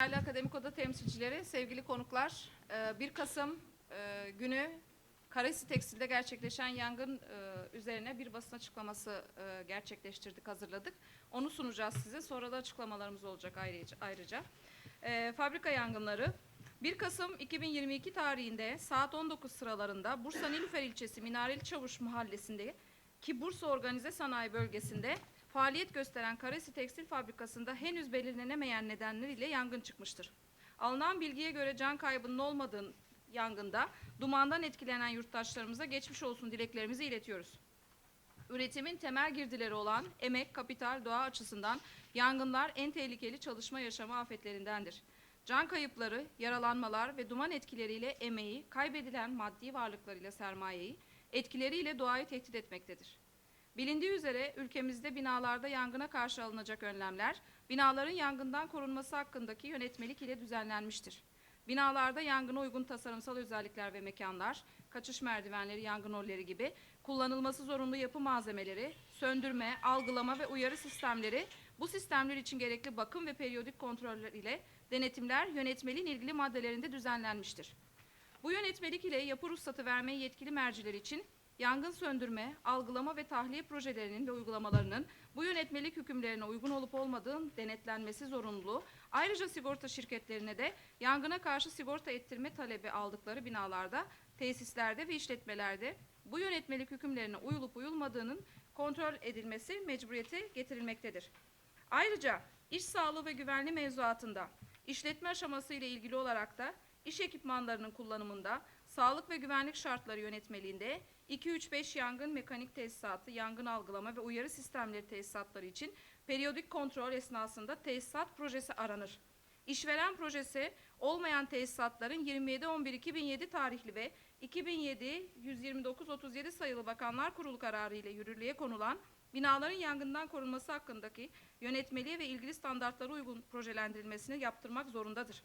Değerli Akademik Oda temsilcileri, sevgili konuklar, e, 1 Kasım e, günü Karesi Tekstil'de gerçekleşen yangın e, üzerine bir basın açıklaması e, gerçekleştirdik, hazırladık. Onu sunacağız size. Sonra da açıklamalarımız olacak ayrıca. E, Fabrika yangınları 1 Kasım 2022 tarihinde saat 19 sıralarında Bursa Nilüfer ilçesi Minareli Çavuş mahallesinde ki Bursa Organize Sanayi Bölgesi'nde faaliyet gösteren Karesi Tekstil Fabrikası'nda henüz belirlenemeyen nedenler ile yangın çıkmıştır. Alınan bilgiye göre can kaybının olmadığı yangında dumandan etkilenen yurttaşlarımıza geçmiş olsun dileklerimizi iletiyoruz. Üretimin temel girdileri olan emek, kapital, doğa açısından yangınlar en tehlikeli çalışma yaşamı afetlerindendir. Can kayıpları, yaralanmalar ve duman etkileriyle emeği, kaybedilen maddi varlıklarıyla sermayeyi, etkileriyle doğayı tehdit etmektedir. Bilindiği üzere ülkemizde binalarda yangına karşı alınacak önlemler, binaların yangından korunması hakkındaki yönetmelik ile düzenlenmiştir. Binalarda yangına uygun tasarımsal özellikler ve mekanlar, kaçış merdivenleri, yangın holleri gibi kullanılması zorunlu yapı malzemeleri, söndürme, algılama ve uyarı sistemleri, bu sistemler için gerekli bakım ve periyodik kontroller ile denetimler yönetmeliğin ilgili maddelerinde düzenlenmiştir. Bu yönetmelik ile yapı ruhsatı vermeye yetkili merciler için yangın söndürme, algılama ve tahliye projelerinin ve uygulamalarının bu yönetmelik hükümlerine uygun olup olmadığın denetlenmesi zorunluluğu, ayrıca sigorta şirketlerine de yangına karşı sigorta ettirme talebi aldıkları binalarda, tesislerde ve işletmelerde bu yönetmelik hükümlerine uyulup uyulmadığının kontrol edilmesi mecburiyeti getirilmektedir. Ayrıca iş sağlığı ve güvenliği mevzuatında işletme aşaması ile ilgili olarak da iş ekipmanlarının kullanımında sağlık ve güvenlik şartları yönetmeliğinde 235 yangın mekanik tesisatı, yangın algılama ve uyarı sistemleri tesisatları için periyodik kontrol esnasında tesisat projesi aranır. İşveren projesi olmayan tesisatların 27.11.2007 tarihli ve 2007-129-37 sayılı Bakanlar Kurulu kararı ile yürürlüğe konulan binaların yangından korunması hakkındaki yönetmeliğe ve ilgili standartlara uygun projelendirilmesini yaptırmak zorundadır.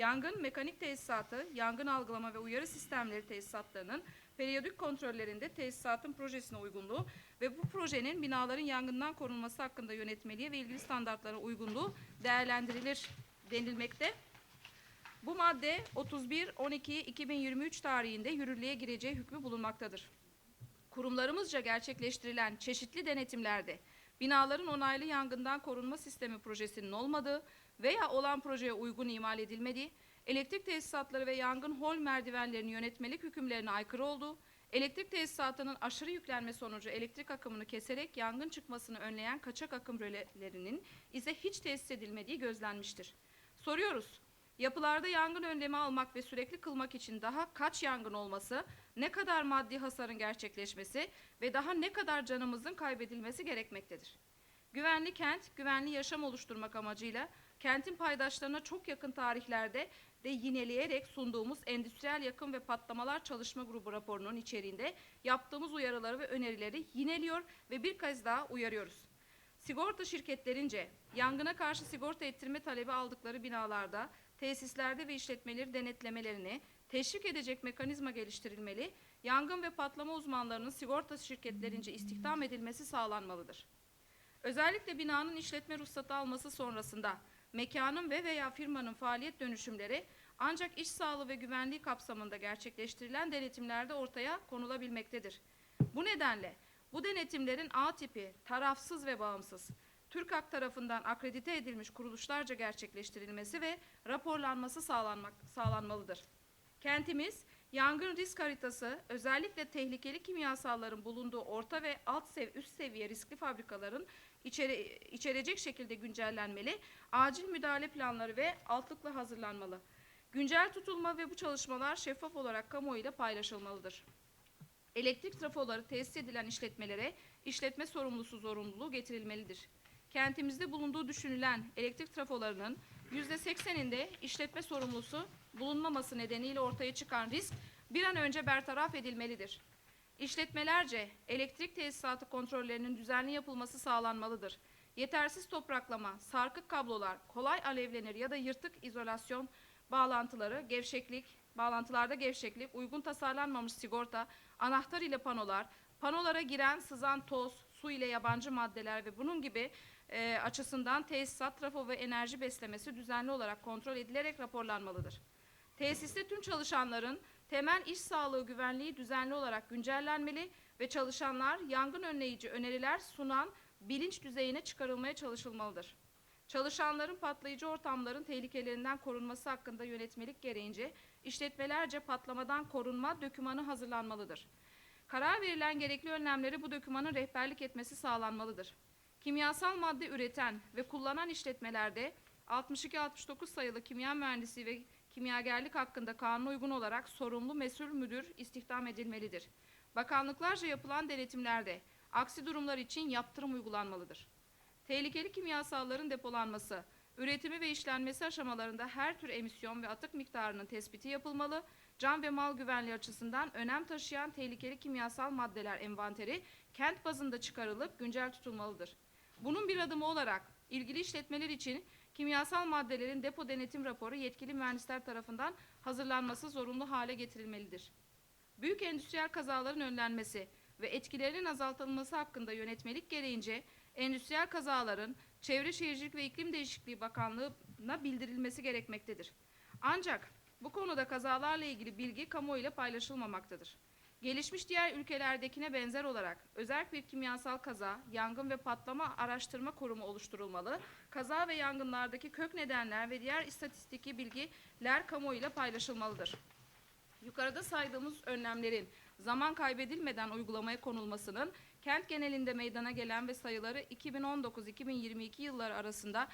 Yangın mekanik tesisatı, yangın algılama ve uyarı sistemleri tesisatlarının periyodik kontrollerinde tesisatın projesine uygunluğu ve bu projenin binaların yangından korunması hakkında yönetmeliğe ve ilgili standartlara uygunluğu değerlendirilir denilmekte. Bu madde 31-12-2023 tarihinde yürürlüğe gireceği hükmü bulunmaktadır. Kurumlarımızca gerçekleştirilen çeşitli denetimlerde binaların onaylı yangından korunma sistemi projesinin olmadığı veya olan projeye uygun imal edilmediği, elektrik tesisatları ve yangın hol merdivenlerinin yönetmelik hükümlerine aykırı olduğu, elektrik tesisatının aşırı yüklenme sonucu elektrik akımını keserek yangın çıkmasını önleyen kaçak akım rölelerinin ise hiç tesis edilmediği gözlenmiştir. Soruyoruz, yapılarda yangın önlemi almak ve sürekli kılmak için daha kaç yangın olması, ne kadar maddi hasarın gerçekleşmesi ve daha ne kadar canımızın kaybedilmesi gerekmektedir. Güvenli kent, güvenli yaşam oluşturmak amacıyla kentin paydaşlarına çok yakın tarihlerde de yineleyerek sunduğumuz endüstriyel yakın ve patlamalar çalışma grubu raporunun içeriğinde yaptığımız uyarıları ve önerileri yineliyor ve bir kez daha uyarıyoruz. Sigorta şirketlerince yangına karşı sigorta ettirme talebi aldıkları binalarda, tesislerde ve işletmeleri denetlemelerini teşvik edecek mekanizma geliştirilmeli, yangın ve patlama uzmanlarının sigorta şirketlerince istihdam edilmesi sağlanmalıdır. Özellikle binanın işletme ruhsatı alması sonrasında mekanın ve veya firmanın faaliyet dönüşümleri ancak iş sağlığı ve güvenliği kapsamında gerçekleştirilen denetimlerde ortaya konulabilmektedir. Bu nedenle bu denetimlerin A tipi, tarafsız ve bağımsız, TÜRKAK tarafından akredite edilmiş kuruluşlarca gerçekleştirilmesi ve raporlanması sağlanmak, sağlanmalıdır. Kentimiz, yangın risk haritası, özellikle tehlikeli kimyasalların bulunduğu orta ve alt sev üst seviye riskli fabrikaların içere, içerecek şekilde güncellenmeli, acil müdahale planları ve altlıkla hazırlanmalı. Güncel tutulma ve bu çalışmalar şeffaf olarak kamuoyuyla paylaşılmalıdır. Elektrik trafoları tesis edilen işletmelere işletme sorumlusu zorunluluğu getirilmelidir. Kentimizde bulunduğu düşünülen elektrik trafolarının %80'inde işletme sorumlusu bulunmaması nedeniyle ortaya çıkan risk bir an önce bertaraf edilmelidir. İşletmelerce elektrik tesisatı kontrollerinin düzenli yapılması sağlanmalıdır. Yetersiz topraklama, sarkık kablolar, kolay alevlenir ya da yırtık izolasyon bağlantıları, gevşeklik, bağlantılarda gevşeklik, uygun tasarlanmamış sigorta, anahtar ile panolar, panolara giren sızan toz, su ile yabancı maddeler ve bunun gibi e, açısından tesisat, trafo ve enerji beslemesi düzenli olarak kontrol edilerek raporlanmalıdır. Tesiste tüm çalışanların temel iş sağlığı güvenliği düzenli olarak güncellenmeli ve çalışanlar yangın önleyici öneriler sunan bilinç düzeyine çıkarılmaya çalışılmalıdır. Çalışanların patlayıcı ortamların tehlikelerinden korunması hakkında yönetmelik gereğince işletmelerce patlamadan korunma dokümanı hazırlanmalıdır. Karar verilen gerekli önlemleri bu dokümanın rehberlik etmesi sağlanmalıdır. Kimyasal madde üreten ve kullanan işletmelerde 62-69 sayılı kimya mühendisi ve kimyagerlik hakkında kanuna uygun olarak sorumlu mesul müdür istihdam edilmelidir. Bakanlıklarca yapılan denetimlerde aksi durumlar için yaptırım uygulanmalıdır. Tehlikeli kimyasalların depolanması, üretimi ve işlenmesi aşamalarında her tür emisyon ve atık miktarının tespiti yapılmalı, can ve mal güvenliği açısından önem taşıyan tehlikeli kimyasal maddeler envanteri kent bazında çıkarılıp güncel tutulmalıdır. Bunun bir adımı olarak ilgili işletmeler için kimyasal maddelerin depo denetim raporu yetkili mühendisler tarafından hazırlanması zorunlu hale getirilmelidir. Büyük endüstriyel kazaların önlenmesi ve etkilerinin azaltılması hakkında yönetmelik gereğince endüstriyel kazaların Çevre Şehircilik ve İklim Değişikliği Bakanlığı'na bildirilmesi gerekmektedir. Ancak bu konuda kazalarla ilgili bilgi kamuoyuyla paylaşılmamaktadır. Gelişmiş diğer ülkelerdekine benzer olarak özel bir kimyasal kaza, yangın ve patlama araştırma kurumu oluşturulmalı, kaza ve yangınlardaki kök nedenler ve diğer istatistiki bilgiler kamuoyuyla paylaşılmalıdır. Yukarıda saydığımız önlemlerin zaman kaybedilmeden uygulamaya konulmasının kent genelinde meydana gelen ve sayıları 2019-2022 yılları arasında